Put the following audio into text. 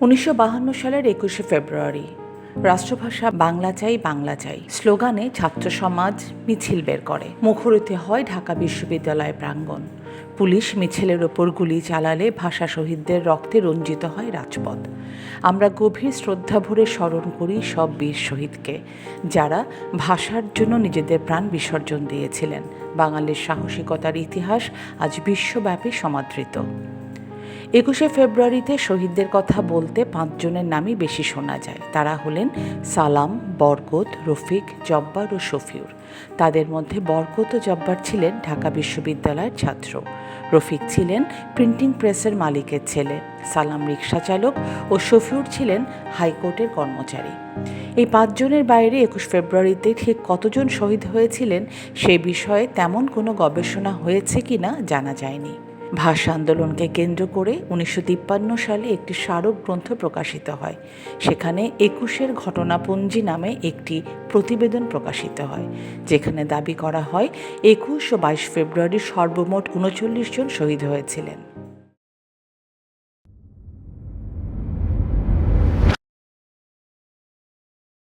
উনিশশো সালের একুশে ফেব্রুয়ারি। রাষ্ট্রভাষা বাংলা চাই বাংলা চাই। স্লোগানে ছাত্র সমাজ মিছিল বের করে। মুখরিত হয় ঢাকা বিশ্ববিদ্যালয় প্রাঙ্গণ। পুলিশ মিছিলের ওপর গুলি চালালে ভাষা শহীদদের রক্তে রঞ্জিত হয় রাজপথ। আমরা গভীর শ্রদ্ধা ভরে স্মরণ করি সব বীর শহীদকে, যারা ভাষার জন্য নিজেদের প্রাণ বিসর্জন দিয়েছিলেন। বাঙালির সাহসিকতার ইতিহাস আজ বিশ্বব্যাপী সমাদৃত। একুশে ফেব্রুয়ারিতে শহীদদের কথা বলতে পাঁচজনের নামই বেশি শোনা যায়। তারা হলেন সালাম, বরকত, রফিক, জব্বার ও শফিউর। তাদের মধ্যে বরকত ও জব্বার ছিলেন ঢাকা বিশ্ববিদ্যালয়ের ছাত্র। রফিক ছিলেন প্রিন্টিং প্রেসের মালিকের ছেলে, সালাম রিক্সা চালক ও শফিউর ছিলেন হাইকোর্টের কর্মচারী। এই পাঁচজনের বাইরে একুশ ফেব্রুয়ারিতে ঠিক কতজন শহীদ হয়েছিলেন সে বিষয়ে তেমন কোনো গবেষণা হয়েছে কিনা জানা যায়নি। ভাষা আন্দোলনকে কেন্দ্র করে উনিশশো তিপ্পান্ন সালে একটি স্মারক গ্রন্থ প্রকাশিত হয়। সেখানে একুশের ঘটনাপঞ্জি নামে একটি প্রতিবেদন প্রকাশিত হয়, যেখানে দাবি করা হয়, একুশ ও বাইশ ফেব্রুয়ারি সর্বমোট উনচল্লিশ জন শহীদ হয়েছিলেন।